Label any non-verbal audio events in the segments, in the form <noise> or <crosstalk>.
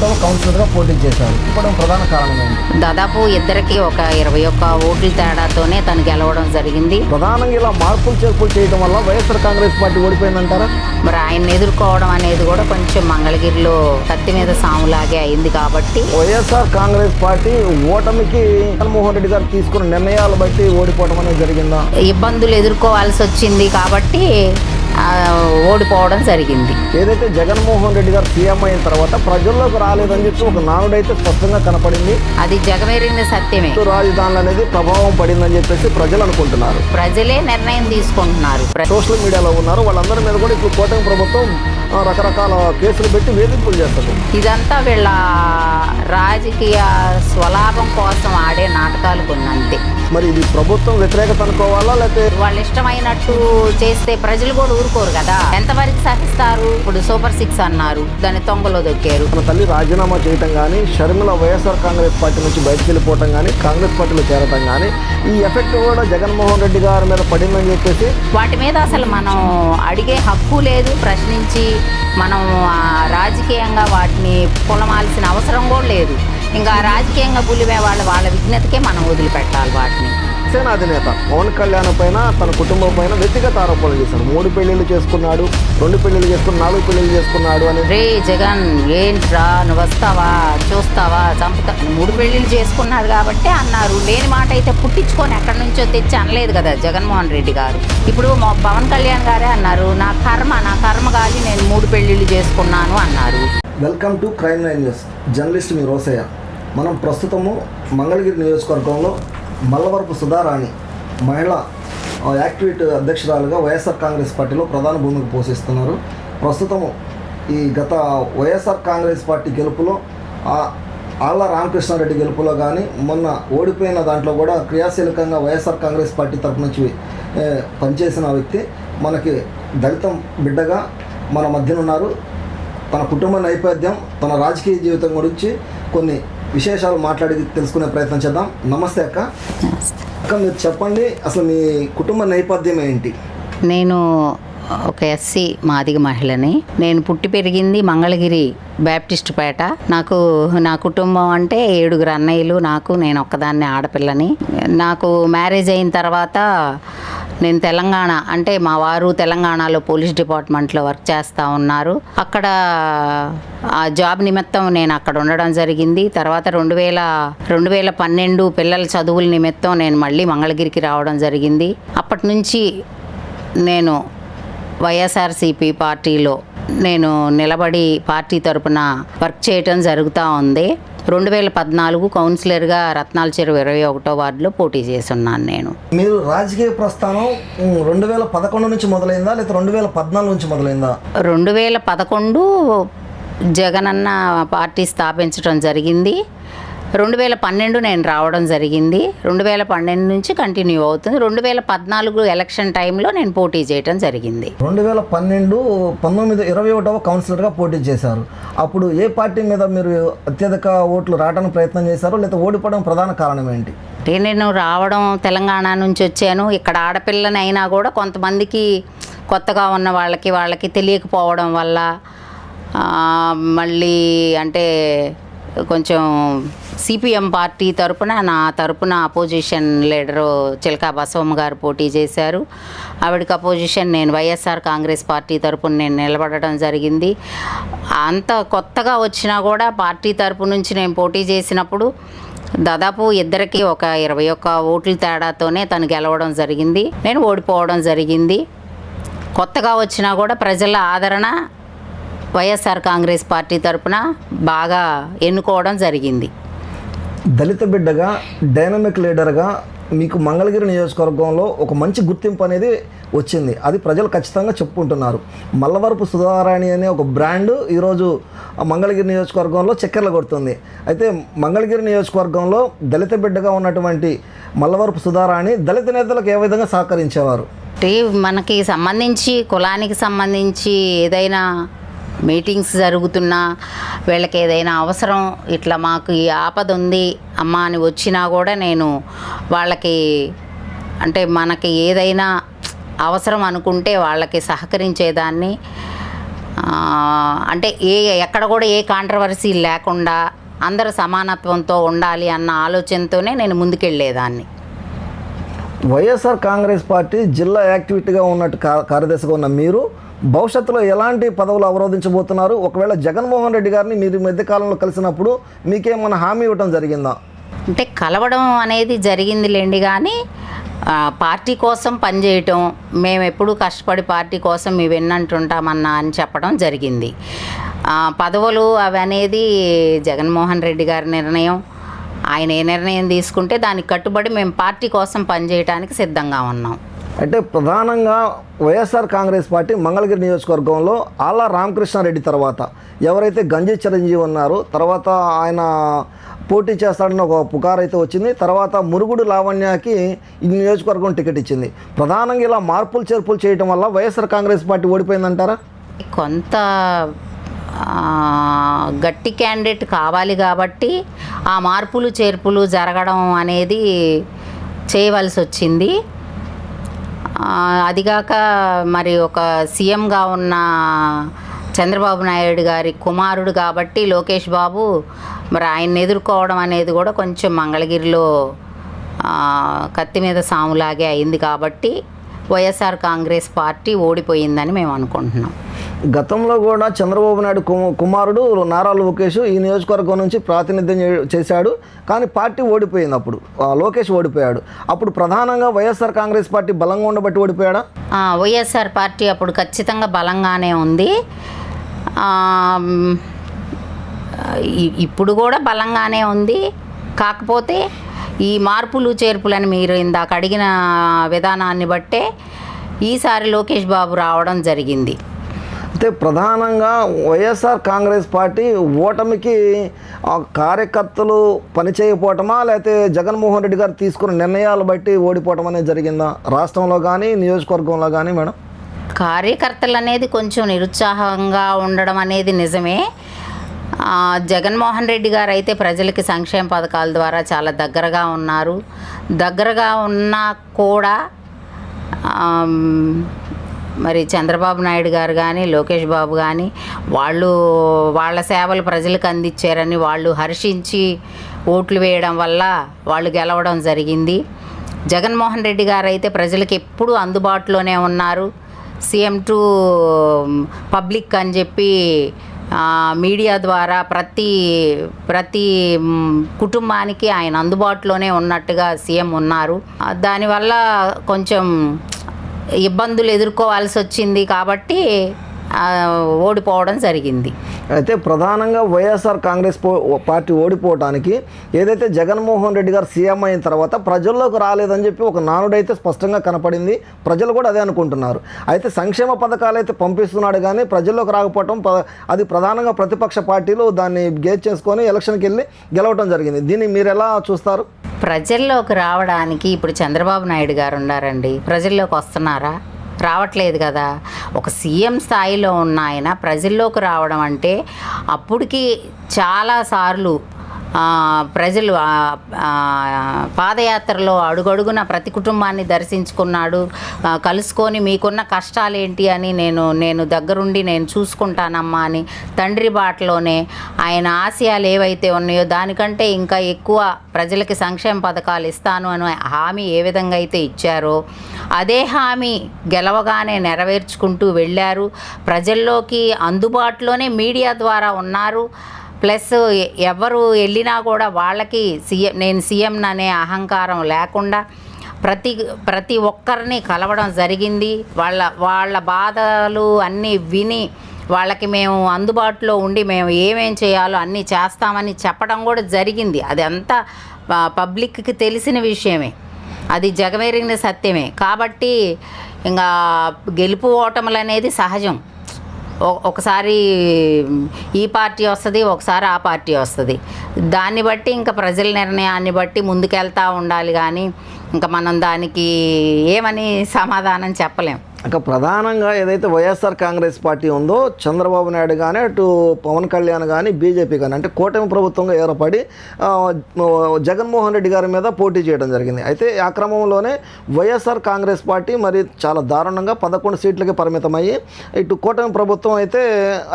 ఒకటవ కౌన్సిలర్గా పోటీ చేశారు. ఇప్పుడు ప్రధాన కారణం ఏంటి? దాదాపు ఇద్దరికి ఒక ఇరవై ఒక్క ఓట్ల తేడాతోనే తను గెలవడం జరిగింది. ప్రధానంగా ఇలా మార్పులు చేర్పులు చేయడం వల్ల వైఎస్ఆర్ కాంగ్రెస్ పార్టీ ఓడిపోయిందంటారా? మరి ఆయన్ని ఎదుర్కోవడం అనేది కూడా కొంచెం మంగళగిరిలో కత్తి మీద సాములాగే అయింది కాబట్టి. వైఎస్ఆర్ కాంగ్రెస్ పార్టీ ఓటమికి జగన్మోహన్ రెడ్డి గారు తీసుకున్న నిర్ణయాలు బట్టి ఓడిపోవడం అనేది జరిగిందా? ఇబ్బందులు ఎదుర్కోవాల్సి వచ్చింది కాబట్టి ఓడిపోవడం జరిగింది. ఏదైతే జగన్మోహన్ రెడ్డి గారు సీఎం అయిన తర్వాత ప్రజల్లోకి రాలేదని చెప్పి ఒక నానుడైతే స్పష్టంగా కనపడింది. అది జగమెరిగిన సత్యమే. రాజధానులు అనేది ప్రభావం పడిందని చెప్పేసి ప్రజలు అనుకుంటున్నారు. ప్రజలే నిర్ణయం తీసుకుంటున్నారు. సోషల్ మీడియాలో ఉన్నారు. వాళ్ళందరి మీద కూడా ఇప్పుడు కూటమి ప్రభుత్వం రకరకాల కేసులు పెట్టి వేధింపులు చేస్తుంది. ఇదంతా వీళ్ళ రాజకీయ స్వలాభం కోసం ఆడే నాటకాలు కొన్ని అంతే మరి ఇది ప్రభుత్వం వ్యతిరేకత అనుకోవాలా లేకపోతే వాళ్ళు ఇష్టమైనట్టు చేస్తే ప్రజలు కూడా ఊరుకోరు కదా? ఎంతవరకు సహిస్తారు? ఇప్పుడు సూపర్ సిక్స్ అన్నారు. దాన్ని తొంగలో దొక్కారు. మన తల్లి రాజీనామా చేయటం కానీ షర్మిల వైఎస్ఆర్ కాంగ్రెస్ పార్టీ నుంచి బయటకు వెళ్ళిపోవటం కానీ కాంగ్రెస్ పార్టీలో చేరటం కానీ ఈ ఎఫెక్ట్ కూడా జగన్మోహన్ రెడ్డి గారి మీద పడిందని చెప్పేసి వాటి మీద అసలు మనం అడిగే హక్కు లేదు. ప్రశ్నించి మనం రాజకీయంగా వాటిని పొలమాల్సిన అవసరం కూడా లేదు. ఇంకా రాజకీయంగా పులిమే వాళ్ళ వాళ్ళ విఘ్నతకే మనం వదిలిపెట్టాలి వాటిని. సేన అధినేత పవన్ కళ్యాణ్ పైన తన కుటుంబం పైన వ్యక్తిగత ఆరోపణలు చేశాడు. మూడు పెళ్ళిళ్ళు చేసుకున్నాడు రెండు పెళ్ళిళ్ళు చేసుకుని నాలుగు పెళ్ళిళ్ళు చేసుకున్నాడు అని. రే జగన్ ఏంట్రా నువ్వు వస్తావా చూస్తావా చంపుతా? మూడు పెళ్ళిళ్ళు చేసుకున్నాడు కాబట్టి అన్నారు. లేని మాట అయితే పుట్టించుకొని ఎక్కడి నుంచో తెచ్చి అనలేదు కదా జగన్మోహన్ రెడ్డి గారు. ఇప్పుడు మా పవన్ కళ్యాణ్ గారే అన్నారు నా కర్మ నా కర్మ గాలి నేను మూడు పెళ్ళిళ్ళు చేసుకున్నాను అన్నారు. Welcome to crime nine news. Journalist మీ రోసయ్య. మనం ప్రస్తుతము మంగళగిరి నియోజకవర్గంలో మల్లవరపు సుధారాణి మహిళ యాక్టివేట్ అధ్యక్షురాలుగా వైఎస్ఆర్ కాంగ్రెస్ పార్టీలో ప్రధాన భూమిక పోషిస్తున్నారు. ప్రస్తుతము ఈ గత వైఎస్ఆర్ కాంగ్రెస్ పార్టీ గెలుపులో ఆళ్ళ రామకృష్ణారెడ్డి గెలుపులో కానీ మొన్న ఓడిపోయిన దాంట్లో కూడా క్రియాశీలకంగా వైఎస్ఆర్ కాంగ్రెస్ పార్టీ తరపు నుంచి పనిచేసిన వ్యక్తి. మనకి దళితం బిడ్డగా మన మధ్యన ఉన్నారు. తన కుటుంబ నేపథ్యం తన రాజకీయ జీవితం గురించి కొన్ని విశేషాలు మాట్లాడి తెలుసుకునే ప్రయత్నం చేద్దాం. నమస్తే అక్క. అక్క మీరు చెప్పండి అసలు మీ కుటుంబ నేపథ్యం ఏంటి? నేను ఒక ఎస్సీ మాదిగ మహిళని. నేను పుట్టి పెరిగింది మంగళగిరి బ్యాప్టిస్ట్ పేట. నాకు నా కుటుంబం అంటే ఏడుగురు అన్నయ్యలు నాకు నేను ఒక్కదాన్ని ఆడపిల్లని. నాకు మ్యారేజ్ అయిన తర్వాత నేను తెలంగాణ అంటే మా వారు తెలంగాణలో పోలీస్ డిపార్ట్మెంట్లో వర్క్ చేస్తూ ఉన్నారు. అక్కడ ఆ జాబ్ నిమిత్తం నేను అక్కడ ఉండడం జరిగింది. తర్వాత రెండు వేల రెండు వేల పన్నెండు పిల్లల చదువుల నిమిత్తం నేను మళ్ళీ మంగళగిరికి రావడం జరిగింది. అప్పటి నుంచి నేను వైఎస్ఆర్సిపి పార్టీలో నేను నిలబడి పార్టీ తరపున వర్క్ చేయటం జరుగుతూ ఉంది. రెండు వేల పద్నాలుగు కౌన్సిలర్గా రత్నాల చెరువు ఇరవై ఒకటో వార్డులో పోటీ చేస్తున్నాను నేను. మీరు రాజకీయ ప్రస్థానం రెండు వేల పదకొండు నుంచి మొదలైందా లేదా రెండు వేల పద్నాలుగు నుంచి మొదలైందా? రెండు వేల పదకొండు జగనన్న పార్టీ స్థాపించడం జరిగింది. రెండు వేల పన్నెండు నేను రావడం జరిగింది. రెండు వేల పన్నెండు నుంచి కంటిన్యూ అవుతుంది. రెండు వేల పద్నాలుగు ఎలక్షన్ టైంలో నేను పోటీ చేయడం జరిగింది. రెండు వేల పన్నెండు పంతొమ్మిది ఇరవై ఒకటవ కౌన్సిలర్గా పోటీ చేశారు. అప్పుడు ఏ పార్టీ మీద మీరు అత్యధిక ఓట్లు రావడానికి ప్రయత్నం చేశారు? లేదా ఓడిపోవడం ప్రధాన కారణం ఏంటి? నేను రావడం తెలంగాణ నుంచి వచ్చాను. ఇక్కడ ఆడపిల్లని అయినా కూడా కొంతమందికి కొత్తగా ఉన్న వాళ్ళకి వాళ్ళకి తెలియకపోవడం వల్ల మళ్ళీ అంటే కొంచెం సిపిఎం పార్టీ తరపున నా తరపున అపోజిషన్ లీడరు చిలకా బసవమ్మ గారు పోటీ చేశారు. ఆవిడకి అపోజిషన్ నేను వైఎస్ఆర్ కాంగ్రెస్ పార్టీ తరపున నేను నిలబడడం జరిగింది. అంత కొత్తగా వచ్చినా కూడా పార్టీ తరపు నుంచి నేను పోటీ చేసినప్పుడు దాదాపు ఇద్దరికి ఒక ఇరవై ఒక్క ఓట్ల తేడాతోనే తను గెలవడం జరిగింది. నేను ఓడిపోవడం జరిగింది. కొత్తగా వచ్చినా కూడా ప్రజల ఆదరణ వైఎస్ఆర్ కాంగ్రెస్ పార్టీ తరపున బాగా ఎన్నుకోవడం జరిగింది. దళిత బిడ్డగా డైనమిక్ లీడర్గా మీకు మంగళగిరి నియోజకవర్గంలో ఒక మంచి గుర్తింపు అనేది వచ్చింది. అది ప్రజలు ఖచ్చితంగా చెప్పుకుంటున్నారు. మల్లవరపు సుధారాణి అనే ఒక బ్రాండ్ ఈరోజు మంగళగిరి నియోజకవర్గంలో చక్కెరలు కొడుతుంది. అయితే మంగళగిరి నియోజకవర్గంలో దళిత బిడ్డగా ఉన్నటువంటి మల్లవరపు సుధారాణి దళిత నేతలకు ఏ విధంగా సహకరించేవారు? మనకి సంబంధించి కులానికి సంబంధించి ఏదైనా మీటింగ్స్ జరుగుతున్నా వీళ్ళకి ఏదైనా అవసరం ఇట్లా మాకు ఈ ఆపద ఉంది అమ్మ అని వచ్చినా కూడా నేను వాళ్ళకి అంటే మనకి ఏదైనా అవసరం అనుకుంటే వాళ్ళకి సహకరించేదాన్ని. అంటే ఏ ఎక్కడ కూడా ఏ కాంట్రవర్సీ లేకుండా అందరూ సమానత్వంతో ఉండాలి అన్న ఆలోచనతోనే నేను ముందుకెళ్ళేదాన్ని. వైఎస్ఆర్ కాంగ్రెస్ పార్టీ జిల్లా యాక్టివిటీగా ఉన్నట్టు కార్యదర్శిగా ఉన్న మీరు భవిష్యత్తులో ఎలాంటి పదవులు అవరోధించబోతున్నారు? ఒకవేళ జగన్మోహన్ రెడ్డి గారిని మీరు మధ్య మధ్యకాలంలో కలిసినప్పుడు మీకేమన్నా హామీ ఇవ్వడం జరిగిందా? అంటే కలవడం అనేది జరిగిందిలేండి కానీ పార్టీ కోసం పనిచేయటం మేము ఎప్పుడూ కష్టపడి పార్టీ కోసం మేము విన్నంటుంటామన్నా అని చెప్పడం జరిగింది. పదవులు అవి అనేది జగన్మోహన్ రెడ్డి గారి నిర్ణయం. ఆయన ఏ నిర్ణయం తీసుకుంటే దానికి కట్టుబడి మేము పార్టీ కోసం పనిచేయడానికి సిద్ధంగా ఉన్నాం. అంటే ప్రధానంగా వైఎస్ఆర్ కాంగ్రెస్ పార్టీ మంగళగిరి నియోజకవర్గంలో ఆళ్ళ రామకృష్ణారెడ్డి తర్వాత ఎవరైతే గంజి చిరంజీవి ఉన్నారో తర్వాత ఆయన పోటీ చేస్తాడని ఒక పుకారు అయితే వచ్చింది తర్వాత మురుగుడు లావణ్యకి ఈ నియోజకవర్గం టికెట్ ఇచ్చింది. ప్రధానంగా ఇలా మార్పులు చేర్పులు చేయడం వల్ల వైఎస్ఆర్ కాంగ్రెస్ పార్టీ ఓడిపోయిందంటారా? కొంత గట్టి క్యాండిడేట్ కావాలి కాబట్టి ఆ మార్పులు చేర్పులు జరగడం అనేది చేయవలసి వచ్చింది. అదిగాక మరి ఒక సీఎంగా ఉన్న చంద్రబాబు నాయుడు గారి కుమారుడు కాబట్టి లోకేష్ బాబు మరి ఆయన్ని ఎదుర్కోవడం అనేది కూడా కొంచెం మంగళగిరిలో కత్తి మీద సాములాగే అయింది కాబట్టి వైఎస్ఆర్ కాంగ్రెస్ పార్టీ ఓడిపోయిందని మేము అనుకుంటున్నాం. గతంలో కూడా చంద్రబాబు నాయుడు కు- కుమారుడు నారా లోకేష్ ఈ నియోజకవర్గం నుంచి ప్రాతినిధ్యం చే- చేశాడు. కానీ పార్టీ ఓడిపోయింది అప్పుడు. లోకేష్ ఓడిపోయాడు. అప్పుడు ప్రధానంగా వైఎస్ఆర్ కాంగ్రెస్ పార్టీ బలంగా ఉండబట్టి ఓడిపోయాడా? వైఎస్ఆర్ పార్టీ అప్పుడు ఖచ్చితంగా బలంగానే ఉంది. ఇప్పుడు కూడా బలంగానే ఉంది. కాకపోతే ఈ మార్పులు చేర్పులని మీరు ఇందాక అడిగిన విధానాన్ని బట్టే ఈసారి లోకేష్ బాబు రావడం జరిగింది. అయితే ప్రధానంగా వైఎస్ఆర్ కాంగ్రెస్ పార్టీ ఓటమికి ఆ కార్యకర్తలు పనిచేయపోవటమా లేకపోతే జగన్మోహన్ రెడ్డి గారు తీసుకున్న నిర్ణయాలు బట్టి ఓడిపోవటం అనేది జరిగిందా? రాష్ట్రంలో కానీ నియోజకవర్గంలో కానీ మేడం? కార్యకర్తలు అనేది కొంచెం నిరుత్సాహంగా ఉండడం అనేది నిజమే. జగన్మోహన్ రెడ్డి గారు అయితే ప్రజలకి సంక్షేమ పథకాల ద్వారా చాలా దగ్గరగా ఉన్నారు. దగ్గరగా ఉన్నా కూడా మరి చంద్రబాబు నాయుడు గారు కానీ లోకేష్ బాబు కానీ వాళ్ళు వాళ్ళ సేవలు ప్రజలకు అందించారని వాళ్ళు హర్షించి ఓట్లు వేయడం వల్ల వాళ్ళు గెలవడం జరిగింది. జగన్మోహన్ రెడ్డి గారు అయితే ప్రజలకు ఎప్పుడూ అందుబాటులోనే ఉన్నారు. సీఎం టు పబ్లిక్ అని చెప్పి మీడియా ద్వారా ప్రతి ప్రతి కుటుంబానికి ఆయన అందుబాటులోనే ఉన్నట్టుగా సీఎం ఉన్నారు. దానివల్ల కొంచెం ఇబ్బందులు ఎదుర్కోవాల్సి వచ్చింది కాబట్టి ఓడిపోవడం జరిగింది. అయితే ప్రధానంగా వైఎస్ఆర్ కాంగ్రెస్ పో- పార్టీ ఓడిపోవడానికి ఏదైతే జగన్మోహన్ రెడ్డి గారు సీఎం అయిన తర్వాత ప్రజల్లోకి రాలేదని చెప్పి ఒక నానుడైతే స్పష్టంగా కనపడింది. ప్రజలు కూడా అదే అనుకుంటున్నారు. అయితే సంక్షేమ పథకాలు అయితే పంపిస్తున్నాడు కానీ ప్రజల్లోకి రాకపోవటం ప- అది ప్రధానంగా ప్రతిపక్ష పార్టీలు దాన్ని గేజ్ చేసుకొని ఎలక్షన్కి వెళ్ళి గెలవటం జరిగింది. దీన్ని మీరు ఎలా చూస్తారు? ప్రజల్లోకి రావడానికి ఇప్పుడు చంద్రబాబు నాయుడు గారు ఉన్నారండి. ప్రజల్లోకి వస్తున్నారా? రావట్లేదు కదా. ఒక సీఎం స్థాయిలో ఉన్న ఆయన ప్రజల్లోకి రావడం అంటే అప్పటికి చాలాసార్లు ప్రజలు పాదయాత్రలో అడుగడుగున ప్రతి కుటుంబాన్ని దర్శించుకున్నాడు. కలుసుకొని మీకున్న కష్టాలు ఏంటి అని నేను నేను దగ్గరుండి నేను చూసుకుంటానమ్మా అని తండ్రి బాటలోనే ఆయన ఆశయాలు ఏవైతే ఉన్నాయో దానికంటే ఇంకా ఎక్కువ ప్రజలకి సంక్షేమ పథకాలు ఇస్తాను అని హామీ ఏ విధంగా అయితే ఇచ్చారో అదే హామీ గెలవగానే నెరవేర్చుకుంటూ వెళ్ళారు. ప్రజల్లోకి అందుబాటులోనే మీడియా ద్వారా ఉన్నారు. ప్లస్ ఎవరు వెళ్ళినా కూడా వాళ్ళకి సీఎం నేను సీఎం అనే అహంకారం లేకుండా ప్రతి ప్రతి ఒక్కరిని కలవడం జరిగింది. వాళ్ళ వాళ్ళ బాధలు అన్నీ విని వాళ్ళకి మేము అందుబాటులో ఉండి మేము ఏమేం చేయాలో అన్నీ చేస్తామని చెప్పడం కూడా జరిగింది. అది అంతా ప- పబ్లిక్కి తెలిసిన విషయమే. అది జగమెరిగిన సత్యమే. కాబట్టి ఇంకా గెలుపు ఓటములు అనేది సహజం. ఒకసారి ఈ పార్టీ వస్తుంది ఒకసారి ఆ పార్టీ వస్తుంది. దాన్ని బట్టి ఇంకా ప్రజల నిర్ణయాన్ని బట్టి ముందుకెళ్తూ ఉండాలి కానీ ఇంకా మనం దానికి ఏమని సమాధానం చెప్పలేం. ఇక ప్రధానంగా ఏదైతే వైఎస్ఆర్ కాంగ్రెస్ పార్టీ ఉందో చంద్రబాబు నాయుడు కానీ అటు పవన్ కళ్యాణ్ కానీ బీజేపీ కానీ అంటే కూటమి ప్రభుత్వంగా ఏర్పడి జగన్మోహన్ రెడ్డి గారి మీద పోటీ చేయడం జరిగింది. అయితే ఆ క్రమంలోనే వైఎస్ఆర్ కాంగ్రెస్ పార్టీ మరి చాలా దారుణంగా పదకొండు సీట్లకి పరిమితమయ్యి ఇటు కూటమి ప్రభుత్వం అయితే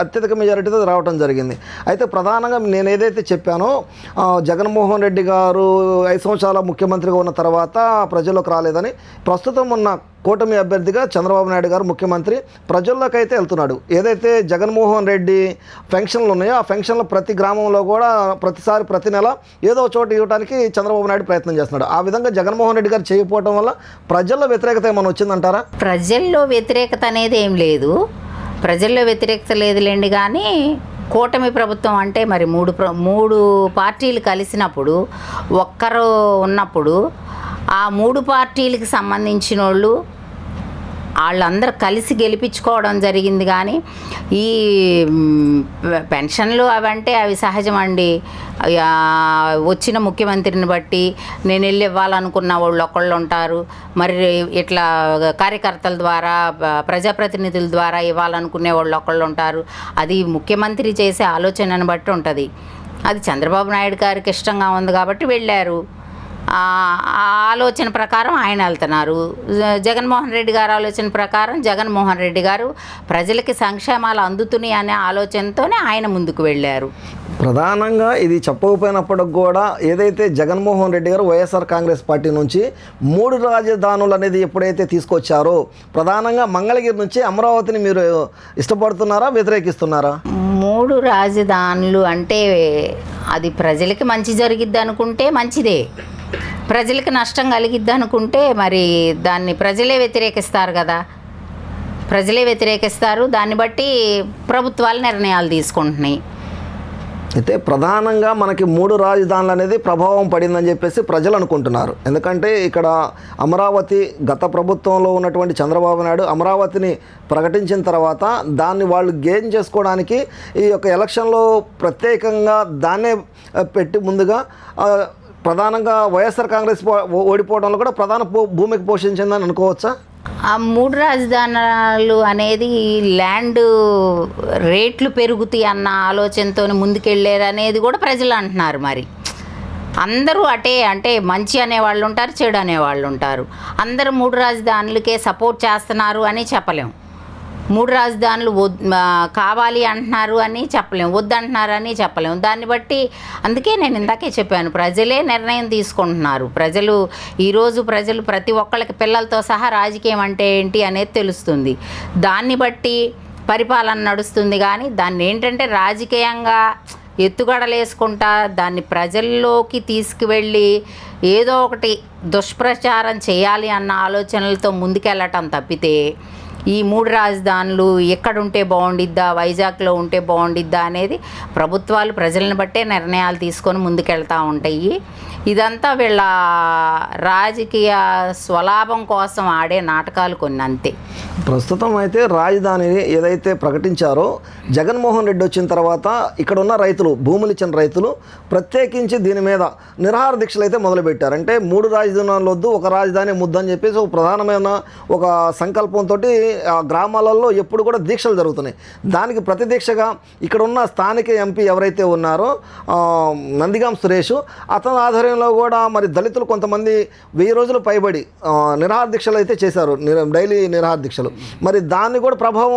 అత్యధిక మెజారిటీతో రావడం జరిగింది. అయితే ప్రధానంగా నేను ఏదైతే చెప్పానో జగన్మోహన్ రెడ్డి గారు ఐదు సంవత్సరాల ముఖ్యమంత్రిగా ఉన్న తర్వాత ప్రజల్లోకి రాలేదని ప్రస్తుతం ఉన్న కూటమి అభ్యర్థిగా చంద్రబాబు నాయుడు గారు ముఖ్యమంత్రి ప్రజల్లోకి అయితే వెళ్తున్నాడు. ఏదైతే జగన్మోహన్ రెడ్డి ఫంక్షన్లు ఉన్నాయో ఆ ఫంక్షన్ల ప్రతి గ్రామంలో కూడా ప్రతిసారి ప్రతి నెల ఏదో చోట ఇవ్వడానికి చంద్రబాబు నాయుడు ప్రయత్నం చేస్తున్నాడు. ఆ విధంగా జగన్మోహన్ రెడ్డి గారు చేయకపోవడం వల్ల ప్రజల్లో వ్యతిరేకత ఏమైనా వచ్చిందంటారా? ప్రజల్లో వ్యతిరేకత అనేది ఏం లేదు. ప్రజల్లో వ్యతిరేకత లేదులేండి కానీ కూటమి ప్రభుత్వం అంటే మరి మూడు ప్ర మూడు పార్టీలు కలిసినప్పుడు ఒక్కరు ఉన్నప్పుడు ఆ మూడు పార్టీలకు సంబంధించిన వాళ్ళు వాళ్ళందరూ కలిసి గెలిపించుకోవడం జరిగింది కానీ ఈ పెన్షన్లు అవంటే అవి సహజం అండి వచ్చిన ముఖ్యమంత్రిని బట్టి నేను వెళ్ళి ఇవ్వాలనుకున్న వాళ్ళు ఒకళ్ళు ఉంటారు. మరి ఇట్లా కార్యకర్తల ద్వారా ప్రజాప్రతినిధుల ద్వారా ఇవ్వాలనుకునే వాళ్ళు ఒకళ్ళు ఉంటారు. అది ముఖ్యమంత్రి చేసే ఆలోచనను బట్టి ఉంటుంది. అది చంద్రబాబు నాయుడు గారికి ఇష్టంగా ఉంది కాబట్టి వెళ్ళారు. ఆలోచన ప్రకారం ఆయన వెళ్తున్నారు. జగన్మోహన్ రెడ్డి గారి ఆలోచన ప్రకారం జగన్మోహన్ రెడ్డి గారు ప్రజలకి సంక్షేమాలు అందుతున్నాయి అనే ఆలోచనతోనే ఆయన ముందుకు వెళ్ళారు. ప్రధానంగా ఇది చెప్పకపోయినప్పటికి కూడా ఏదైతే జగన్మోహన్ రెడ్డి గారు వైఎస్ఆర్ కాంగ్రెస్ పార్టీ నుంచి మూడు రాజధానులు అనేది ఎప్పుడైతే తీసుకొచ్చారో ప్రధానంగా మంగళగిరి నుంచి అమరావతిని మీరు ఇష్టపడుతున్నారా వ్యతిరేకిస్తున్నారా? మూడు రాజధానులు అంటే అది ప్రజలకి మంచి జరిగిద్ది అనుకుంటే మంచిదే. ప్రజలకి నష్టం కలిగిద్ది అనుకుంటే మరి దాన్ని ప్రజలే వ్యతిరేకిస్తారు కదా. ప్రజలే వ్యతిరేకిస్తారు. దాన్ని బట్టి ప్రభుత్వాలు నిర్ణయాలు తీసుకుంటున్నాయి. అయితే ప్రధానంగా మనకి మూడు రాజధానులు అనేది ప్రభావం పడిందని చెప్పేసి ప్రజలు అనుకుంటున్నారు. ఎందుకంటే ఇక్కడ అమరావతి గత ప్రభుత్వంలో ఉన్నటువంటి చంద్రబాబు నాయుడు అమరావతిని ప్రకటించిన తర్వాత దాన్ని వాళ్ళు గెయిన్ చేసుకోవడానికి ఈ యొక్క ఎలక్షన్లో ప్రత్యేకంగా దాన్నే పెట్టి ముందుగా ప్రధానంగా వైఎస్ఆర్ కాంగ్రెస్ ఓడిపోవడంలో కూడా ప్రధాన భూమికి పోషించిందని అనుకోవచ్చా? ఆ మూడు రాజధానులు అనేది ల్యాండ్ రేట్లు పెరుగుతాయి అన్న ఆలోచనతో ముందుకెళ్ళారు అనేది కూడా ప్రజలు అంటున్నారు మరి. అందరూ అటే అంటే మంచి అనేవాళ్ళు ఉంటారు చెడు అనేవాళ్ళు ఉంటారు. అందరూ మూడు రాజధానులకే సపోర్ట్ చేస్తున్నారు అని చెప్పలేం. మూడు రాజధానులు కావాలి అంటున్నారు అని చెప్పలేం వద్దంటున్నారు అని చెప్పలేం. దాన్ని బట్టి అందుకే నేను ఇందాకే చెప్పాను ప్రజలే నిర్ణయం తీసుకుంటున్నారు. ప్రజలు ఈరోజు ప్రజలు ప్రతి ఒక్కళ్ళకి పిల్లలతో సహా రాజకీయం అంటే ఏంటి అనేది తెలుస్తుంది. దాన్ని బట్టి పరిపాలన నడుస్తుంది కానీ దాన్ని ఏంటంటే రాజకీయంగా ఎత్తుగడలు వేసుకుంటా దాన్ని ప్రజల్లోకి తీసుకువెళ్ళి ఏదో ఒకటి దుష్ప్రచారం చేయాలి అన్న ఆలోచనలతో ముందుకెళ్ళటం తప్పితే ఈ మూడు రాజధానులు ఎక్కడుంటే బాగుండిద్దా వైజాగ్లో ఉంటే బాగుండిద్దా అనేది ప్రభుత్వాలు ప్రజలను బట్టే నిర్ణయాలు తీసుకొని ముందుకెళ్తూ ఉంటాయి. ఇదంతా వీళ్ళ రాజకీయ స్వలాభం కోసం ఆడే నాటకాలు కొన్ని అంతే. ప్రస్తుతం అయితే రాజధాని ఏదైతే ప్రకటించారో జగన్మోహన్ రెడ్డి వచ్చిన తర్వాత ఇక్కడ ఉన్న రైతులు భూములు ఇచ్చిన రైతులు ప్రత్యేకించి దీని మీద నిరహార దీక్షలు అయితే మొదలుపెట్టారు. అంటే మూడు రాజధానులు వద్దు ఒక రాజధాని ముద్దని చెప్పేసి ఒక ప్రధానమైన ఒక సంకల్పంతో గ్రామాలలో ఎప్పుడు కూడా దీక్షలు జరుగుతున్నాయి. దానికి ప్రతిదీక్షగా ఇక్కడ ఉన్న స్థానిక ఎంపీ ఎవరైతే ఉన్నారో నందిగాం సురేష్ అతని ఆధ్వర్యంలో కూడా మరి దళితులు కొంతమంది వెయ్యి రోజులు పైబడి ఆ, నిరాహార దీక్షలు అయితే చేశారు. నిర- డైలీ నిరాహార దీక్షలు. మరి దాన్ని కూడా ప్రభావం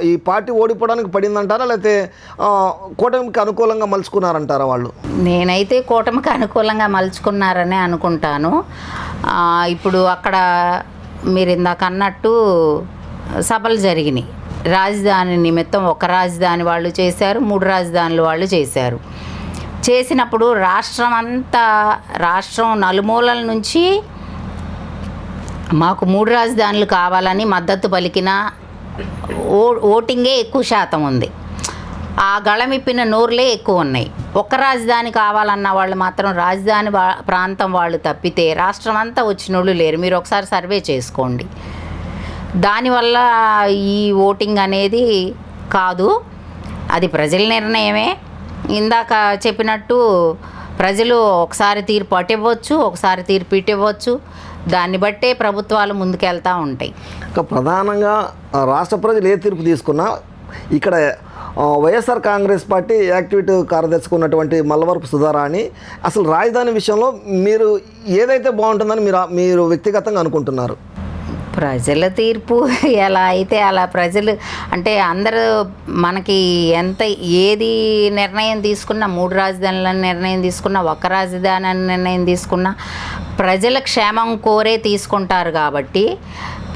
ఈ పార్టీ ఓడిపోవడానికి పడిందంటారా? లేకపోతే కూటమికి అనుకూలంగా మలుచుకున్నారంటారా వాళ్ళు? నేనైతే కూటమికి అనుకూలంగా మలుచుకున్నారనే అనుకుంటాను. ఇప్పుడు అక్కడ మీరు ఇందాక అన్నట్టు సభలు జరిగినాయి. రాజధాని నిమిత్తం ఒక రాజధాని వాళ్ళు చేశారు మూడు రాజధానులు వాళ్ళు చేశారు. చేసినప్పుడు రాష్ట్రం అంతా రాష్ట్రం నలుమూలల నుంచి మాకు మూడు రాజధానులు కావాలని మద్దతు పలికిన ఓ ఓటింగే ఎక్కువ శాతం ఉంది. ఆ గళమిప్పిన నోరులే ఎక్కువ ఉన్నాయి. ఒక్క రాజధాని కావాలన్న వాళ్ళు మాత్రం రాజధాని వా- ప్రాంతం వాళ్ళు తప్పితే రాష్ట్రం అంతా వచ్చిన వాళ్ళు లేరు. మీరు ఒకసారి సర్వే చేసుకోండి. దానివల్ల ఈ ఓటింగ్ అనేది కాదు. అది ప్రజల నిర్ణయమే. ఇందాక చెప్పినట్టు ప్రజలు ఒకసారి తీర్పు అటు ఇవ్వచ్చు ఒకసారి తీర్పు ఇటు ఇవ్వచ్చు. దాన్ని బట్టే ప్రభుత్వాలు ముందుకెళ్తూ ఉంటాయి. ప్రధానంగా రాష్ట్ర ప్రజలు ఏ తీర్పు తీసుకున్నా ఇక్కడ వైఎస్ఆర్ కాంగ్రెస్ పార్టీ యాక్టివిటీ కార్యదర్శిగా ఉన్నటువంటి మల్లవరపు సుధారాణి అసలు రాజధాని విషయంలో మీరు ఏదైతే బాగుంటుందని మీరు మీరు వ్యక్తిగతంగా అనుకుంటున్నారు? ప్రజల తీర్పు <laughs> ఎలా అయితే అలా ప్రజలు అంటే అందరూ మనకి ఎంత ఏది నిర్ణయం తీసుకున్నా మూడు రాజధానుల నిర్ణయం తీసుకున్నా ఒక రాజధాని అని నిర్ణయం తీసుకున్నా ప్రజల క్షేమం కోరే తీసుకుంటారు కాబట్టి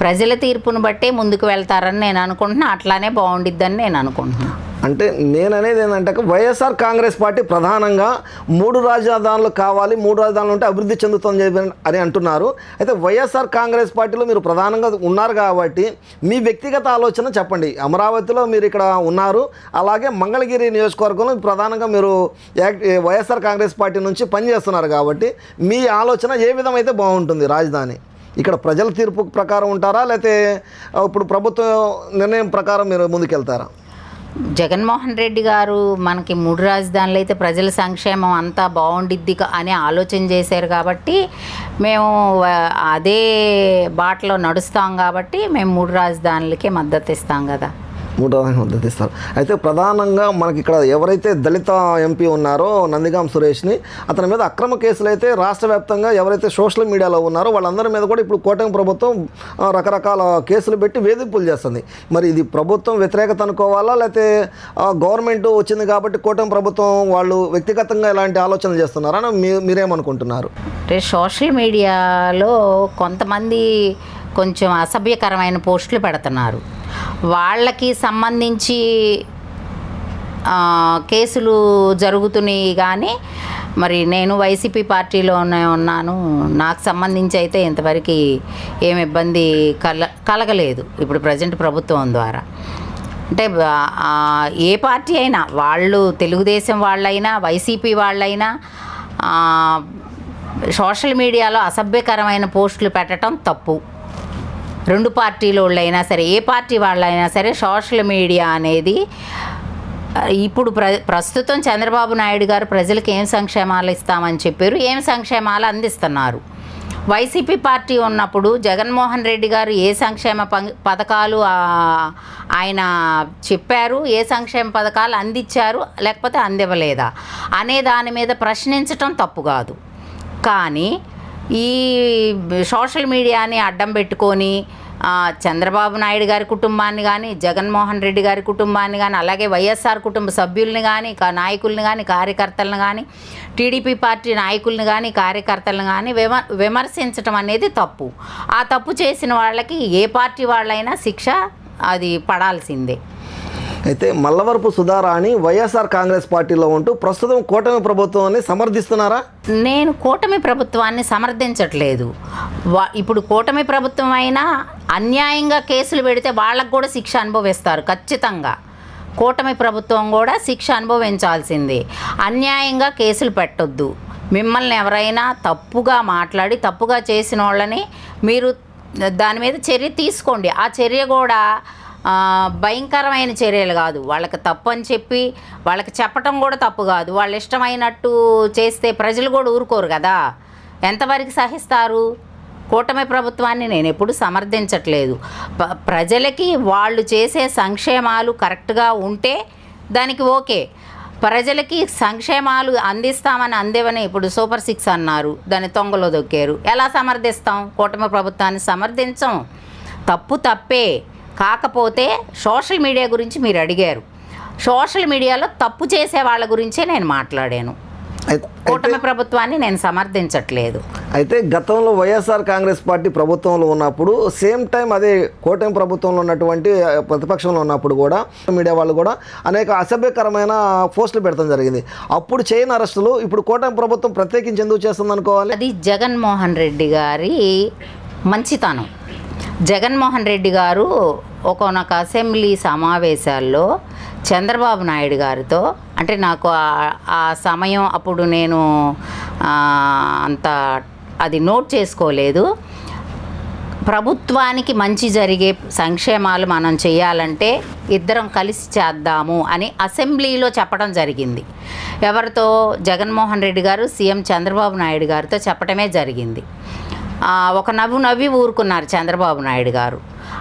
ప్రజల తీర్పును బట్టే ముందుకు వెళ్తారని నేను అనుకుంటున్నా. అట్లానే బాగుండిద్దని నేను అనుకుంటున్నాను అంటే నేను అనేది ఏంటంటే వైఎస్ఆర్ కాంగ్రెస్ పార్టీ ప్రధానంగా మూడు రాజధానులు కావాలి మూడు రాజధానులు ఉంటే అభివృద్ధి చెందుతుంది చెప్పి అని అంటున్నారు. అయితే వైఎస్ఆర్ కాంగ్రెస్ పార్టీలో మీరు ప్రధానంగా ఉన్నారు కాబట్టి మీ వ్యక్తిగత ఆలోచన చెప్పండి. అమరావతిలో మీరు ఇక్కడ ఉన్నారు అలాగే మంగళగిరి నియోజకవర్గంలో ప్రధానంగా మీరు వైఎస్ఆర్ కాంగ్రెస్ పార్టీ నుంచి పనిచేస్తున్నారు కాబట్టి మీ ఆలోచన ఏ విధమైతే బాగుంటుంది రాజధాని? ఇక్కడ ప్రజల తీర్పు ప్రకారం ఉంటారా? లేకపోతే ఇప్పుడు ప్రభుత్వ నిర్ణయం ప్రకారం మీరు ముందుకెళ్తారా? జగన్మోహన్ రెడ్డి గారు మనకి మూడు రాజధానులు అయితే ప్రజల సంక్షేమం అంతా బాగుండిద్ది అని ఆలోచన చేశారు కాబట్టి మేము అదే బాటలో నడుస్తాం కాబట్టి మేము మూడు రాజధానులకే మద్దతు ఇస్తాం కదా. మూడో మద్దతు అయితే ప్రధానంగా మనకి ఇక్కడ ఎవరైతే దళిత ఎంపీ ఉన్నారో నందిగాం సురేష్ని అతని మీద అక్రమ కేసులు అయితే రాష్ట్ర వ్యాప్తంగా ఎవరైతే సోషల్ మీడియాలో ఉన్నారో వాళ్ళందరి మీద కూడా ఇప్పుడు కూటమి ప్రభుత్వం రకరకాల కేసులు పెట్టి వేధింపులు చేస్తుంది. మరి ఇది ప్రభుత్వం వ్యతిరేకత అనుకోవాలా? లేకపోతే గవర్నమెంట్ వచ్చింది కాబట్టి కూటమి ప్రభుత్వం వాళ్ళు వ్యక్తిగతంగా ఇలాంటి ఆలోచనలు చేస్తున్నారని మీరేమనుకుంటున్నారు? అంటే సోషల్ మీడియాలో కొంతమంది కొంచెం అసభ్యకరమైన పోస్టులు పెడుతున్నారు. వాళ్ళకి సంబంధించి కేసులు జరుగుతున్నాయి కానీ మరి నేను వైసీపీ పార్టీలోనే ఉన్నాను. నాకు సంబంధించి అయితే ఇంతవరకు ఏమి ఇబ్బంది కల కలగలేదు. ఇప్పుడు ప్రజెంట్ ప్రభుత్వం ద్వారా. అంటే ఏ పార్టీ అయినా వాళ్ళు తెలుగుదేశం వాళ్ళైనా వైసీపీ వాళ్ళైనా సోషల్ మీడియాలో అసభ్యకరమైన పోస్టులు పెట్టడం తప్పు. రెండు పార్టీల వాళ్ళైనా సరే ఏ పార్టీ వాళ్ళైనా సరే సోషల్ మీడియా అనేది ఇప్పుడు ప్ర ప్రస్తుతం చంద్రబాబు నాయుడు గారు ప్రజలకు ఏం సంక్షేమాలు ఇస్తామని చెప్పారు ఏం సంక్షేమాలు అందిస్తున్నారు? వైసీపీ పార్టీ ఉన్నప్పుడు జగన్మోహన్ రెడ్డి గారు ఏ సంక్షేమ పం- పథకాలు ఆయన చెప్పారు ఏ సంక్షేమ పథకాలు అందించారు లేకపోతే అందివ్వలేదా? అనే దాని మీద ప్రశ్నించటం తప్పు కాదు. కానీ ఈ సోషల్ మీడియాని అడ్డం పెట్టుకొని చంద్రబాబు నాయుడు గారి కుటుంబాన్ని కానీ జగన్మోహన్ రెడ్డి గారి కుటుంబాన్ని కానీ అలాగే వైఎస్ఆర్ కుటుంబ సభ్యుల్ని కానీ నాయకుల్ని కానీ కార్యకర్తలను కానీ టీడీపీ పార్టీ నాయకుల్ని కానీ కార్యకర్తలను కానీ విమ విమర్శించటం అనేది తప్పు. ఆ తప్పు చేసిన వాళ్ళకి ఏ పార్టీ వాళ్ళైనా శిక్ష అది పడాల్సిందే. అయితే మల్లవరపు సుధారాణి వైఎస్ఆర్ కాంగ్రెస్ పార్టీలో ఉంటూ ప్రస్తుతం కూటమి ప్రభుత్వాన్ని సమర్థిస్తున్నారా? నేను కూటమి ప్రభుత్వాన్ని సమర్థించట్లేదు. వా- ఇప్పుడు కూటమి ప్రభుత్వం అయినా అన్యాయంగా కేసులు పెడితే వాళ్ళకు కూడా శిక్ష అనుభవిస్తారు ఖచ్చితంగా. కూటమి ప్రభుత్వం కూడా శిక్ష అనుభవించాల్సిందే. అన్యాయంగా కేసులు పెట్టొద్దు. మిమ్మల్ని ఎవరైనా తప్పుగా మాట్లాడి తప్పుగా చేసిన వాళ్ళని మీరు దాని మీద చర్య తీసుకోండి. ఆ చర్య కూడా భయంకరమైన చర్యలు కాదు. వాళ్ళకి తప్పు అని చెప్పి వాళ్ళకి చెప్పటం కూడా తప్పు కాదు. వాళ్ళు ఇష్టమైనట్టు చేస్తే ప్రజలు కూడా ఊరుకోరు కదా. ఎంతవరకు సహిస్తారు? కూటమి ప్రభుత్వాన్ని నేను ఎప్పుడు సమర్థించట్లేదు. ప- ప్రజలకి వాళ్ళు చేసే సంక్షేమాలు కరెక్ట్గా ఉంటే దానికి ఓకే. ప్రజలకి సంక్షేమాలు అందిస్తామని అందేవని ఇప్పుడు సూపర్ సిక్స్ అన్నారు. దాన్ని తొంగలో దొక్కారు. ఎలా సమర్థిస్తాం? కూటమి ప్రభుత్వాన్ని సమర్థించం. తప్పు తప్పే. కాకపోతే సోషల్ మీడియా గురించి మీరు అడిగారు. సోషల్ మీడియాలో తప్పు చేసే వాళ్ళ గురించే నేను మాట్లాడాను. కూటమి ప్రభుత్వాన్ని నేను సమర్థించట్లేదు. అయితే గతంలో వైఎస్ఆర్ కాంగ్రెస్ పార్టీ ప్రభుత్వంలో ఉన్నప్పుడు సేమ్ టైం అదే కూటమి ప్రభుత్వంలో ఉన్నటువంటి ప్రతిపక్షంలో ఉన్నప్పుడు కూడా మీడియా వాళ్ళు కూడా అనేక అసభ్యకరమైన పోస్టులు పెడతాం జరిగింది. అప్పుడు చేయని అరెస్టులు ఇప్పుడు కూటమి ప్రభుత్వం ప్రత్యేకించి ఎందుకు చేస్తుంది అనుకోవాలి అది జగన్మోహన్ రెడ్డి గారి మంచితనం. జగన్మోహన్ రెడ్డి గారు ఒకనొక అసెంబ్లీ సమావేశాల్లో చంద్రబాబు నాయుడు గారితో అంటే నాకు ఆ- సమయం అప్పుడు నేను అంత అది నోట్ చేసుకోలేదు. ప్రభుత్వానికి మంచి జరిగే సంక్షేమాలు మనం చేయాలంటే ఇద్దరం కలిసి చేద్దాము అని అసెంబ్లీలో చెప్పడం జరిగింది. ఎవరితో? జగన్మోహన్ రెడ్డి గారు సీఎం చంద్రబాబు నాయుడు గారితో చెప్పడమే జరిగింది. ఒక నవ్వు నవ్వి ఊరుకున్నారు చంద్రబాబు నాయుడు గారు.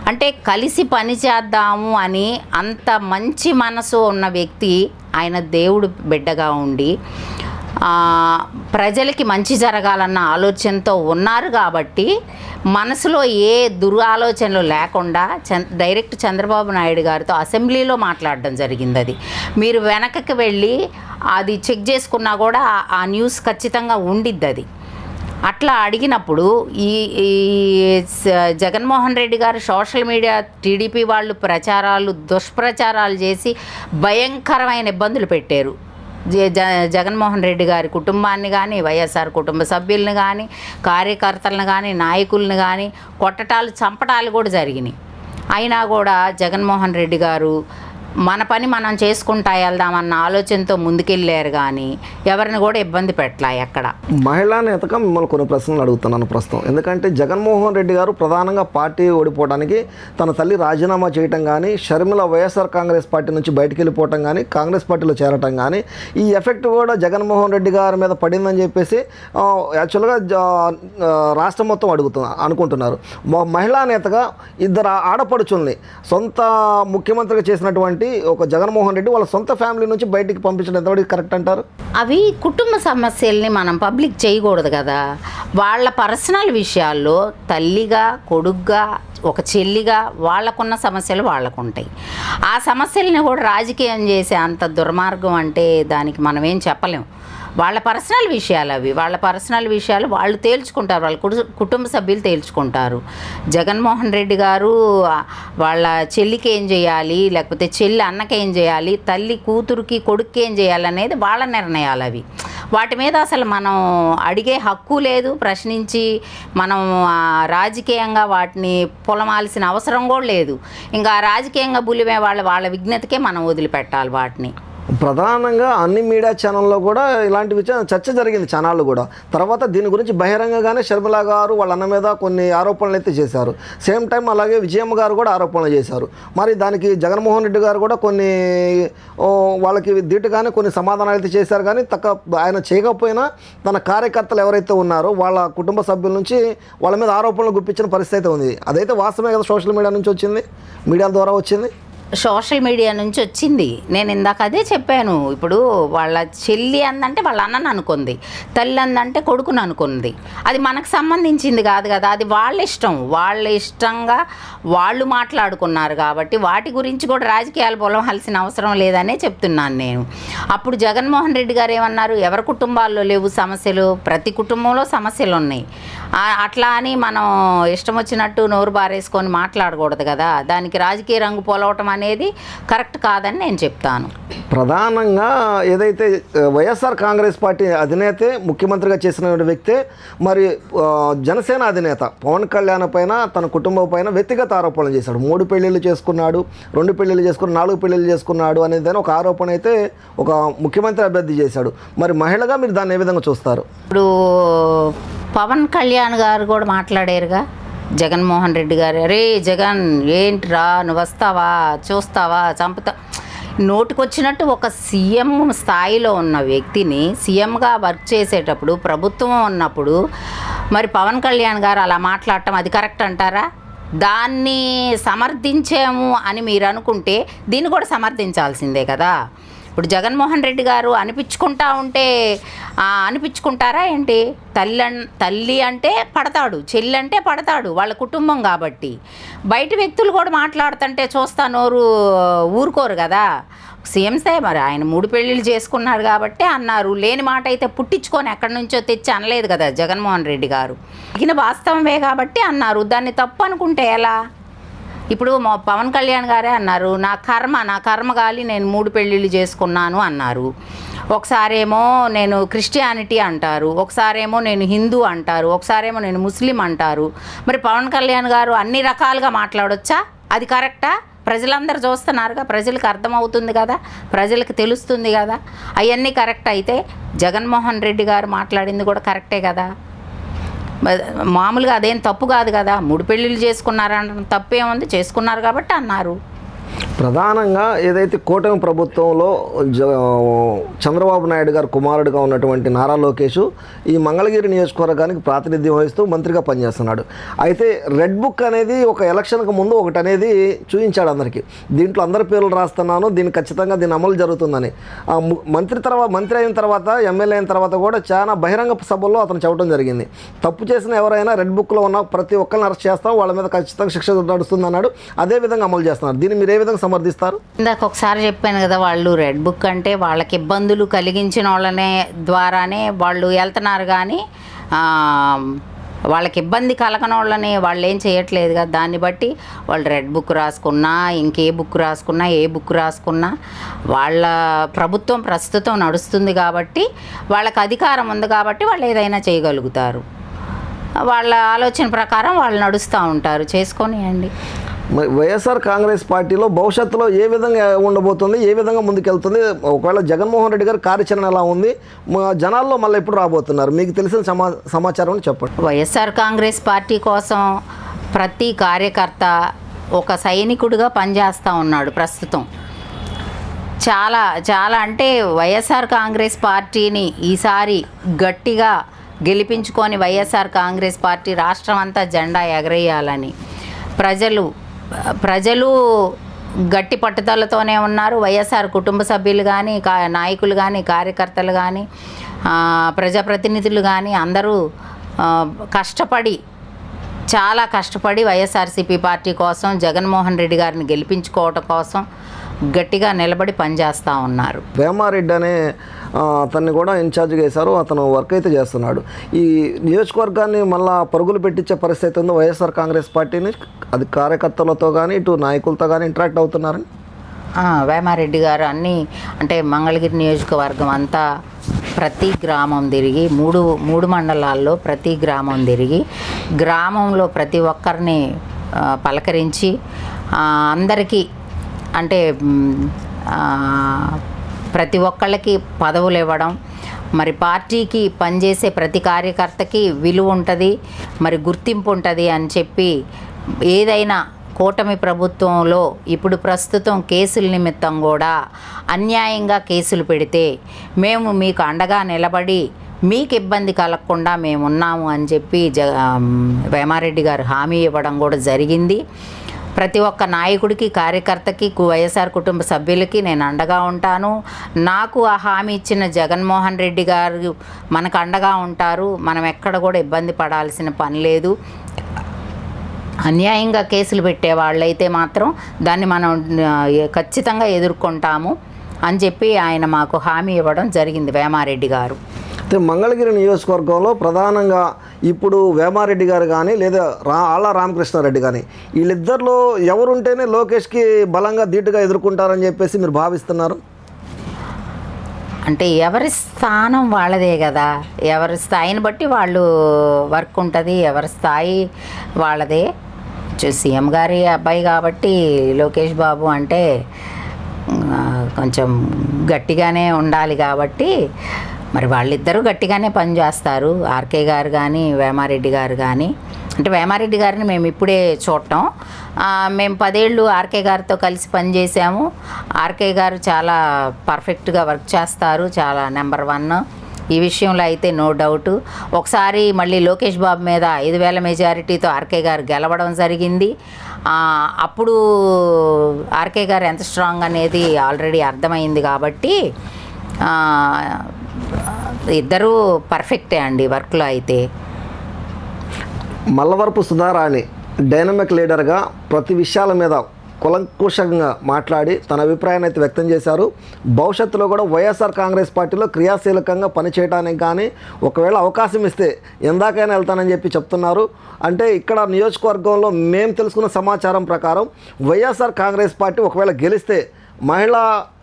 అంటే కలిసి పని చేద్దాము అని అంత మంచి మనసు ఉన్న వ్యక్తి ఆయన దేవుడు బిడ్డగా ఉండి ప్రజలకి మంచి జరగాలన్న ఆలోచనతో ఉన్నారు కాబట్టి మనసులో ఏ దురాలోచనలు లేకుండా చంద్ డైరెక్ట్ చంద్రబాబు నాయుడు గారితో అసెంబ్లీలో మాట్లాడడం జరిగింది అది. మీరు వెనకకి వెళ్ళి అది చెక్ చేసుకున్నా కూడా ఆ న్యూస్ ఖచ్చితంగా ఉండిద్ది అది. అట్లా అడిగినప్పుడు ఈ ఈ జగన్మోహన్ రెడ్డి గారు సోషల్ మీడియా టీడీపీ వాళ్ళు ప్రచారాలు దుష్ప్రచారాలు చేసి భయంకరమైన ఇబ్బందులు పెట్టారు. జ- జ- జగన్మోహన్ రెడ్డి గారి కుటుంబాన్ని కానీ వైఎస్ఆర్ కుటుంబ సభ్యుల్ని కానీ కార్యకర్తలను కానీ నాయకుల్ని కానీ కొట్టటాలు చంపటాలు కూడా జరిగినాయి. అయినా కూడా జగన్మోహన్ రెడ్డి గారు మన పని మనం చేసుకుంటా వెళ్దామన్న ఆలోచనతో ముందుకెళ్ళారు కానీ ఎవరిని కూడా ఇబ్బంది పెట్టలా ఎక్కడ? మహిళా నేతగా మిమ్మల్ని కొన్ని ప్రశ్నలు అడుగుతున్నాను ప్రస్తుతం. ఎందుకంటే జగన్మోహన్ రెడ్డి గారు ప్రధానంగా పార్టీ ఓడిపోవడానికి తన తల్లి రాజీనామా చేయటం కానీ షర్మిల వైఎస్ఆర్ కాంగ్రెస్ పార్టీ నుంచి బయటికి వెళ్ళిపోవటం కానీ కాంగ్రెస్ పార్టీలో చేరటం కానీ ఈ ఎఫెక్ట్ కూడా జగన్మోహన్ రెడ్డి గారి మీద పడిందని చెప్పేసి యాక్చువల్గా రాష్ట్రం మొత్తం అడుగుతున్నా అనుకుంటున్నారు. మహిళా నేతగా ఇద్దరు ఆడపడుచుల్ని సొంత ముఖ్యమంత్రిగా చేసినటువంటి ఒక జగన్మోహన్ రెడ్డి వాళ్ళ సొంత ఫ్యామిలీ నుంచి బయటికి పంపించడం ఎంతవరకు కరెక్ట్ అంటారు? అవి కుటుంబ సమస్యల్ని మనం పబ్లిక్ చేయకూడదు కదా. వాళ్ళ పర్సనల్ విషయాల్లో తల్లిగా కొడుగ్గా ఒక చెల్లిగా వాళ్ళకున్న సమస్యలు వాళ్ళకు ఉంటాయి ఆ సమస్యల్ని కూడా రాజకీయం చేసే అంత దుర్మార్గం అంటే దానికి మనం ఏం చెప్పలేం. వాళ్ళ పర్సనల్ విషయాలు అవి. వాళ్ళ పర్సనల్ విషయాలు వాళ్ళు తేల్చుకుంటారు. వాళ్ళ కుటుంబ సభ్యులు తేల్చుకుంటారు. జగన్మోహన్ రెడ్డి గారు వాళ్ళ చెల్లికి ఏం చేయాలి? లేకపోతే చెల్లి అన్నకి ఏం చేయాలి? తల్లి కూతురుకి కొడుక్కి ఏం చేయాలి అనేది వాళ్ళ నిర్ణయాలు అవి. వాటి మీద అసలు మనం అడిగే హక్కు లేదు. ప్రశ్నించి మనం రాజకీయంగా వాటిని పొలమాల్సిన అవసరం కూడా లేదు. ఇంకా రాజకీయంగా బులిమే వాళ్ళ వాళ్ళ విజ్ఞతకే మనం వదిలిపెట్టాలి వాటిని. ప్రధానంగా అన్ని మీడియా ఛానల్లో కూడా ఇలాంటి విషయం చర్చ జరిగింది ఛానళ్ళు కూడా. తర్వాత దీని గురించి బహిరంగంగానే షర్మిల గారు వాళ్ళ అన్న మీద కొన్ని ఆరోపణలు అయితే చేశారు. సేమ్ టైం అలాగే విజయమ్మ గారు కూడా ఆరోపణలు చేశారు. మరి దానికి జగన్మోహన్ రెడ్డి గారు కూడా కొన్ని వాళ్ళకి దీటుగానే కొన్ని సమాధానాలు అయితే చేశారు. కానీ తక్క ఆయన చేయకపోయినా తన కార్యకర్తలు ఎవరైతే ఉన్నారో వాళ్ళ కుటుంబ సభ్యుల నుంచి వాళ్ళ మీద ఆరోపణలు గుప్పించిన పరిస్థితి అయితే ఉంది. అదైతే వాస్తవమే కదా సోషల్ మీడియా నుంచి వచ్చింది. మీడియా ద్వారా వచ్చింది. సోషల్ మీడియా నుంచి వచ్చింది. నేను ఇందాక అదే చెప్పాను. ఇప్పుడు వాళ్ళ చెల్లి అందంటే వాళ్ళ అన్నను అనుకుంది. తల్లి అందంటే కొడుకును అనుకుంది. అది మనకు సంబంధించింది కాదు కదా. అది వాళ్ళ ఇష్టం. వాళ్ళ ఇష్టంగా వాళ్ళు మాట్లాడుకున్నారు కాబట్టి వాటి గురించి కూడా రాజకీయాలు పొలవాల్సిన అవసరం లేదనే చెప్తున్నాను నేను. అప్పుడు జగన్మోహన్ రెడ్డి గారు ఏమన్నారు? ఎవరి కుటుంబాల్లో లేవు సమస్యలు? ప్రతి కుటుంబంలో సమస్యలు ఉన్నాయి. అట్లా అని మనం ఇష్టం వచ్చినట్టు నోరు బారేసుకొని మాట్లాడకూడదు కదా. దానికి రాజకీయ రంగు పొలవటం అనేది కరెక్ట్ కాదని నేను చెప్తాను. ప్రధానంగా ఏదైతే వైఎస్ఆర్ కాంగ్రెస్ పార్టీ అధినేతే ముఖ్యమంత్రిగా చేసిన వ్యక్తే మరి జనసేన అధినేత పవన్ కళ్యాణ్ పైన తన కుటుంబం పైన వ్యక్తిగత ఆరోపణలు చేశాడు. మూడు పెళ్ళిళ్ళు చేసుకున్నాడు రెండు పెళ్ళిళ్ళు చేసుకుని నాలుగు పెళ్ళిళ్ళు చేసుకున్నాడు అనేది ఒక ఆరోపణ అయితే ఒక ముఖ్యమంత్రి అభ్యర్థి చేశాడు. మరి మహిళగా మీరు దాన్ని ఏ విధంగా చూస్తారు? ఇప్పుడు పవన్ కళ్యాణ్ గారు కూడా మాట్లాడారుగా? జగన్మోహన్ రెడ్డి గారు అరే జగన్ ఏంట్రా నువ్వు వస్తావా? చూస్తావా? చంపుతా నోటికొచ్చినట్టు ఒక సీఎం స్థాయిలో ఉన్న వ్యక్తిని సీఎంగా వర్క్ చేసేటప్పుడు ప్రభుత్వం ఉన్నప్పుడు మరి పవన్ కళ్యాణ్ గారు అలా మాట్లాడటం అది కరెక్ట్ అంటారా? దాన్ని సమర్థించాము అని మీరు అనుకుంటే దీన్ని కూడా సమర్థించాల్సిందే కదా. ఇప్పుడు జగన్మోహన్ రెడ్డి గారు అనిపించుకుంటా ఉంటే అనిపించుకుంటారా ఏంటి? తల్లి అన్- తల్లి అంటే పడతాడు చెల్లి అంటే పడతాడు వాళ్ళ కుటుంబం కాబట్టి. బయట వ్యక్తులు కూడా మాట్లాడుతుంటే చూస్తా నోరు ఊరుకోరు కదా. సీఎంసే మరి ఆయన మూడు పెళ్ళిళ్ళు చేసుకున్నాడు కాబట్టి అన్నారు. లేని మాట అయితే పుట్టించుకొని ఎక్కడి నుంచో తెచ్చి అనలేదు కదా జగన్మోహన్ రెడ్డి గారు. ఇగిన వాస్తవమే కాబట్టి అన్నారు. దాన్ని తప్పు అనుకుంటే ఎలా? ఇప్పుడు మా పవన్ కళ్యాణ్ గారే అన్నారు నా కర్మ నా కర్మ గాలి నేను మూడు పెళ్ళిళ్ళు చేసుకున్నాను అన్నారు. ఒకసారేమో నేను క్రిస్టియానిటీ అంటారు ఒకసారేమో నేను హిందూ అంటారు ఒకసారేమో నేను ముస్లిం అంటారు. మరి పవన్ కళ్యాణ్ గారు అన్ని రకాలుగా మాట్లాడొచ్చా? అది కరెక్టా? ప్రజలందరూ చూస్తున్నారుగా ప్రజలకు అర్థమవుతుంది కదా ప్రజలకు తెలుస్తుంది కదా. అవన్నీ కరెక్ట్ అయితే జగన్మోహన్ రెడ్డి గారు మాట్లాడింది కూడా కరెక్టే కదా. మామూలుగా అదేం తప్పు కాదు కదా మూడు పెళ్ళిళ్ళు చేసుకున్నారంటే తప్పేముంది? చేసుకున్నారు కాబట్టి అన్నారు. ప్రధానంగా ఏదైతే కూటమి ప్రభుత్వంలో జ చంద్రబాబు నాయుడు గారు కుమారుడిగా ఉన్నటువంటి నారా లోకేష్ ఈ మంగళగిరి నియోజకవర్గానికి ప్రాతినిధ్యం వహిస్తూ మంత్రిగా పనిచేస్తున్నాడు. అయితే రెడ్ బుక్ అనేది ఒక ఎలక్షన్కు ముందు ఒకటి అనేది చూపించాడు అందరికీ. దీంట్లో అందరి పేర్లు రాస్తున్నాను దీన్ని ఖచ్చితంగా దీని అమలు జరుగుతుందని. మంత్రి తర్వాత మంత్రి అయిన తర్వాత ఎమ్మెల్యే అయిన తర్వాత కూడా చాలా బహిరంగ సభల్లో అతను చెప్పడం జరిగింది. తప్పు చేసిన ఎవరైనా రెడ్ బుక్లో ఉన్న ప్రతి ఒక్కరిని అరెస్ట్ చేస్తాం వాళ్ళ మీద ఖచ్చితంగా శిక్ష నడుస్తుందన్నాడు. అదేవిధంగా అదే విధంగా అమలు చేస్తున్నారు దీన్ని మీరు ఏ విధంగా సమర్థిస్తారు? ఇందాక ఒకసారి చెప్పాను కదా వాళ్ళు రెడ్ బుక్ అంటే వాళ్ళకి ఇబ్బందులు కలిగించిన వాళ్ళనే ద్వారానే వాళ్ళు వెళ్తున్నారు కానీ వాళ్ళకి ఇబ్బంది కలగని వాళ్ళని వాళ్ళు ఏం చేయట్లేదు కదా. దాన్ని బట్టి వాళ్ళు రెడ్ బుక్ రాసుకున్నా ఇంకే బుక్ రాసుకున్నా ఏ బుక్ రాసుకున్నా వాళ్ళ ప్రభుత్వం ప్రస్తుతం నడుస్తుంది కాబట్టి వాళ్ళకి అధికారం ఉంది కాబట్టి వాళ్ళు ఏదైనా చేయగలుగుతారు. వాళ్ళ ఆలోచన ప్రకారం వాళ్ళు నడుస్తూ ఉంటారు. చేసుకొని అండి. వైఎస్ఆర్ కాంగ్రెస్ పార్టీలో భవిష్యత్తులో ఏ విధంగా ఉండబోతుంది ఏ విధంగా ముందుకెళ్తుంది? ఒకవేళ జగన్మోహన్ రెడ్డి గారి కార్యాచరణ ఎలా ఉంది? మా జనాల్లో మళ్ళీ ఎప్పుడు రాబోతున్నారు? మీకు తెలిసిన సమా సమాచారం చెప్పండి. వైఎస్ఆర్ కాంగ్రెస్ పార్టీ కోసం ప్రతి కార్యకర్త ఒక సైనికుడిగా పనిచేస్తూ ఉన్నాడు ప్రస్తుతం. చాలా చాలా అంటే వైఎస్ఆర్ కాంగ్రెస్ పార్టీని ఈసారి గట్టిగా గెలిపించుకొని వైఎస్ఆర్ కాంగ్రెస్ పార్టీ రాష్ట్రం అంతా జెండా ఎగరేయాలని ప్రజలు ప్రజలు గట్టి పట్టుదలతోనే ఉన్నారు. వైఎస్ఆర్ కుటుంబ సభ్యులు కానీ కా నాయకులు కానీ కార్యకర్తలు కానీ ప్రజాప్రతినిధులు కానీ అందరూ కష్టపడి చాలా కష్టపడి వైఎస్ఆర్సీపీ పార్టీ కోసం జగన్మోహన్ రెడ్డి గారిని గెలిపించుకోవటం కోసం గట్టిగా నిలబడి పనిచేస్తూ ఉన్నారు. వేమారెడ్డి అనే అతన్ని కూడా ఇన్ఛార్జ్గా వేశారు అతను వర్క్ అయితే చేస్తున్నాడు. ఈ నియోజకవర్గాన్ని మళ్ళా పరుగులు పెట్టించే పరిస్థితి ఉంది వైఎస్ఆర్ కాంగ్రెస్ పార్టీని అది కార్యకర్తలతో కానీ ఇటు నాయకులతో కానీ ఇంటరాక్ట్ అవుతున్నారని వేమారెడ్డి గారు అన్నీ అంటే మంగళగిరి నియోజకవర్గం అంతా ప్రతి గ్రామం తిరిగి మూడు మూడు మండలాల్లో ప్రతి గ్రామం తిరిగి గ్రామంలో ప్రతి ఒక్కరిని పలకరించి అందరికీ అంటే ప్రతి ఒక్కళ్ళకి పదవులు ఇవ్వడం మరి పార్టీకి పనిచేసే ప్రతి కార్యకర్తకి విలువ ఉంటుంది మరి గుర్తింపు ఉంటుంది అని చెప్పి ఏదైనా కూటమి ప్రభుత్వంలో ఇప్పుడు ప్రస్తుతం కేసుల నిమిత్తం కూడా అన్యాయంగా కేసులు పెడితే మేము మీకు అండగా నిలబడి మీకు ఇబ్బంది కలగకుండా మేము ఉన్నాము అని చెప్పి జ వేమారెడ్డి గారు హామీ ఇవ్వడం కూడా జరిగింది. ప్రతి ఒక్క నాయకుడికి కార్యకర్తకి కు- వైఎస్ఆర్ కుటుంబ సభ్యులకి నేను అండగా ఉంటాను. నాకు ఆ హామీ ఇచ్చిన జగన్మోహన్ రెడ్డి గారు మనకు అండగా ఉంటారు. మనం ఎక్కడ కూడా ఇబ్బంది పడాల్సిన పని లేదు. అన్యాయంగా కేసులు పెట్టే వాళ్ళైతే మాత్రం దాన్ని మనం ఖచ్చితంగా ఎదుర్కొంటాము అని చెప్పి ఆయన మాకు హామీ ఇవ్వడం జరిగింది వేమారెడ్డి గారు. అయితే మంగళగిరి నియోజకవర్గంలో ప్రధానంగా ఇప్పుడు వేమారెడ్డి గారు కానీ లేదా రా ఆళ్ళ రామకృష్ణారెడ్డి కానీ వీళ్ళిద్దరిలో ఎవరుంటేనే లోకేష్కి బలంగా ధీటుగా ఎదుర్కొంటారని చెప్పేసి మీరు భావిస్తున్నారు? అంటే ఎవరి స్థానం వాళ్ళదే కదా. ఎవరి స్థాయిని బట్టి వాళ్ళు వర్క్ ఉంటుంది ఎవరి స్థాయి వాళ్ళదే. సీఎం గారి అబ్బాయి కాబట్టి లోకేష్ బాబు అంటే కొంచెం గట్టిగానే ఉండాలి కాబట్టి మరి వాళ్ళిద్దరూ గట్టిగానే పనిచేస్తారు ఆర్కే గారు కానీ వేమారెడ్డి గారు కానీ అంటే వేమారెడ్డి గారిని మేము ఇప్పుడే చూడటం. మేము పదేళ్ళు ఆర్కే గారితో కలిసి పనిచేసాము ఆర్కే గారు చాలా పర్ఫెక్ట్గా వర్క్ చేస్తారు. చాలా నెంబర్ వన్. ఈ విషయంలో అయితే నో డౌట్. ఒకసారి మళ్ళీ లోకేష్ బాబు మీద ఐదు వేల మెజారిటీతో ఆర్కే గారు గెలవడం జరిగింది. అప్పుడు ఆర్కే గారు ఎంత స్ట్రాంగ్ అనేది ఆల్రెడీ అర్థమైంది కాబట్టి ఇద్దరూ పర్ఫెక్టే అండి వర్క్లో అయితే. మల్లవరపు సుధారాణి డైనమిక్ లీడర్గా ప్రతి విషయాల మీద కులంకుషంగా మాట్లాడి తన అభిప్రాయాన్ని అయితే వ్యక్తం చేశారు. భవిష్యత్తులో కూడా వైఎస్ఆర్ కాంగ్రెస్ పార్టీలో క్రియాశీలకంగా పనిచేయడానికి కానీ ఒకవేళ అవకాశం ఇస్తే ఎందాకైనా వెళ్తానని చెప్పి చెప్తున్నారు. అంటే ఇక్కడ నియోజకవర్గంలో మేము తెలుసుకున్న సమాచారం ప్రకారం వైఎస్ఆర్ కాంగ్రెస్ పార్టీ ఒకవేళ గెలిస్తే మహిళా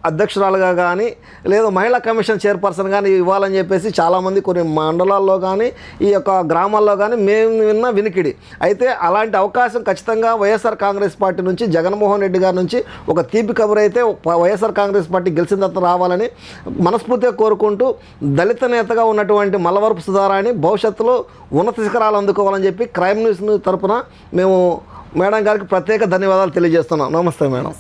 అధ్యక్షురాలుగా కానీ లేదా మహిళా కమిషన్ చైర్పర్సన్ కానీ ఇవ్వాలని చెప్పేసి చాలామంది కొన్ని మండలాల్లో కానీ ఈ యొక్క గ్రామాల్లో కానీ మేము విన్న వినికిడి. అయితే అలాంటి అవకాశం ఖచ్చితంగా వైఎస్ఆర్ కాంగ్రెస్ పార్టీ నుంచి జగన్మోహన్ రెడ్డి గారి నుంచి ఒక తీపి కబురు అయితే వైఎస్ఆర్ కాంగ్రెస్ పార్టీ గెలిచిన తర్వాత రావాలని మనస్ఫూర్తిగా కోరుకుంటూ దళిత నేతగా ఉన్నటువంటి మల్లవరపు సుధారాన్ని భవిష్యత్తులో ఉన్నత శిఖరాలు అందుకోవాలని చెప్పి క్రైమ్ న్యూస్ తరపున మేము మేడం గారికి ప్రత్యేక ధన్యవాదాలు తెలియజేస్తున్నాం. నమస్తే మేడం.